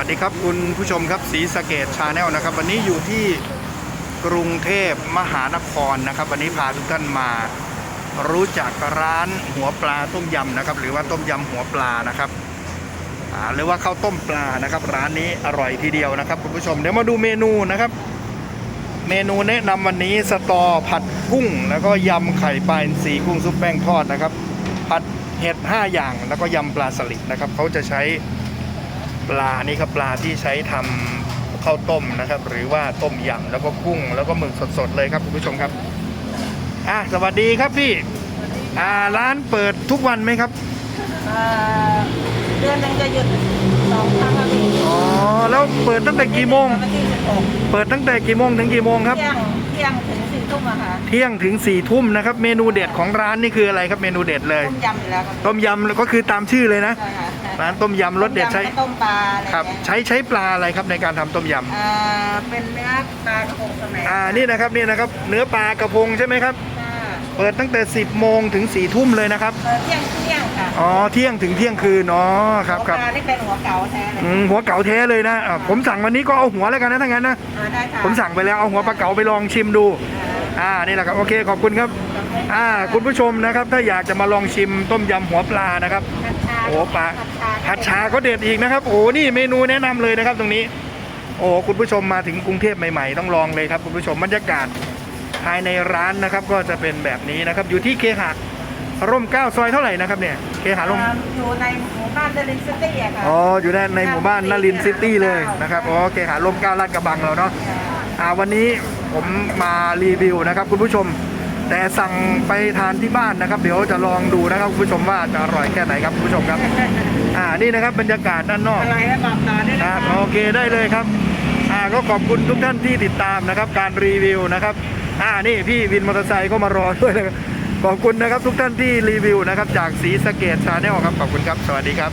วัสดีครับคุณผู้ชมครับสีสเกตชาแนลนะครับ วันนี้อยู่ที่กรุงเทพมหานครนะครับ วันนี้พาทุกท่านมารู้จักร้านหัวปลาต้มยำนะครับ หรือว่าต้มยำหัวปลานะครับหรือว่าข้าวต้มปลานะครับ ร้านนี้อร่อยทีเดียวนะครับคุณผู้ชมเดี๋ยวมาดูเมนูนะครับ เมนูแนะนำวันนี้สตอผัดกุ้ง แล้วก็ยำไข่ปลาอินทรีกุ้งซุปแป้งทอดนะครับ ผัดเห็ด5อย่างแล้วก็ยำปลาสลิดนะครับเขาจะใช้ ปลานี่ครับปลาที่ใช้ทำข้าวต้มนะครับ หรือว่าต้มยำแล้วก็กุ้ง แล้วก็หมึกสดๆเลยครับคุณผู้ชมครับอะสวัสดีครับพี่อ่าร้านเปิดทุกวันไหมครับเอ่อเดือนหนึงจะหยุดสองครั้งครับพี่อ๋อแล้วเปิดตั้งแต่กี่โมง วันที่สิบหกเปิดตั้งแต่กี่โมงถึงกี่โมงครับ เที่ยงเที่ยงถึงสี่ทุ่มอะค่ะเที่ยงถึง4ี่ทุ่มนะครับ เมนูเด็ดของร้านนี่คืออะไรครับเมนูเด็ดเลย ต้มยำอยู่แล้วครับต้มยำก็คือตามชื่อเลยนะ ใช่ค่ะ ร้านต้มยำรสเด็ดใช้ต้มยำข้าวต้มปลาอะไรครับเงี้ยใช้ใช้ปลาอะไรครับในการทำต้มยอ่าเป็นเนื้อปลากระพงสมัยำอ่านี่นะครับนี่นะครับ เนื้อปลากระพงใช่ไหมครับค่ะเปิดตั้งแต่ 10 โมงถึง4ี่ทุ่มเลยนะครับเอ่อเที่ยงเที่ยงค่ะอ๋อเที่ยงถึงเที่ยงคืนอ๋อครับครับหัวปลาที่เป็นหัวเก๋าแท้เลยอืมหัวเก๋าแท้เลยนะอะผมสั่งวันนี้ก็เอาหัวแล้วกันนะถ้างั้นนะอ่าได้ค่ะผมสั่งไปแล้วเอาหัวปลาเก๋าไปลองชิมดู อ่านี่แหละครับโอเคขอบคุณครับ อ่า คุณผู้ชมนะครับ ถ้าอยากจะมาลองชิมต้มยำหัวปลานะครับผัดชาโอ้ปลาผัผัดดชาชาก็เด็ดอีกนะครับ โอ้นี่เมนูแนะนำเลยนะครับตรงนี้ โอ้คุณผู้ชมมาถึงกรุงเทพใหม่ๆ ต้องลองเลยครับคุณผู้ชมบรรยากาศภายในร้านนะครับ ก็จะเป็นแบบนี้นะครับ อยู่ที่เคหะร่มเกล้าซอยเท่าไหร่นะครับเนี่ยเคหะร่มอ่าอยู่ในหมู่บ้านเดลินซิตี้อะค่ะอ๋ออยู่ในในหมู่บ้านนลินซิตี้เลยนะครับอ๋อเคหะร่มเกล้าลาดกระบังเราเนาะอ่าวันนี้ ผมมารีวิวนะครับคุณผู้ชม แต่สั่งไปทานที่บ้านนะครับ เดี๋ยวจะลองดูนะครับคุณผู้ชมว่าจะอร่อยแค่ไหนครับคุณผู้ชมครับ อ่านี่นะครับบรรยากาศด้านนอกอะไรนะบอกต่อด้วยคนะรับคะโอเคได้เลยครับ อ่าก็ขอบคุณทุกท่านที่ติดตามนะครับ การรีวิวนะครับ อ่านี่พี่วินมอเตอร์ไซค์ก็มารอด้วยนะครับขอบคุณนะครับทุกท่านที่รีวิวนะครับจากสีสะเกตชาแนลครับขอบคุณครับสวัสดีครับ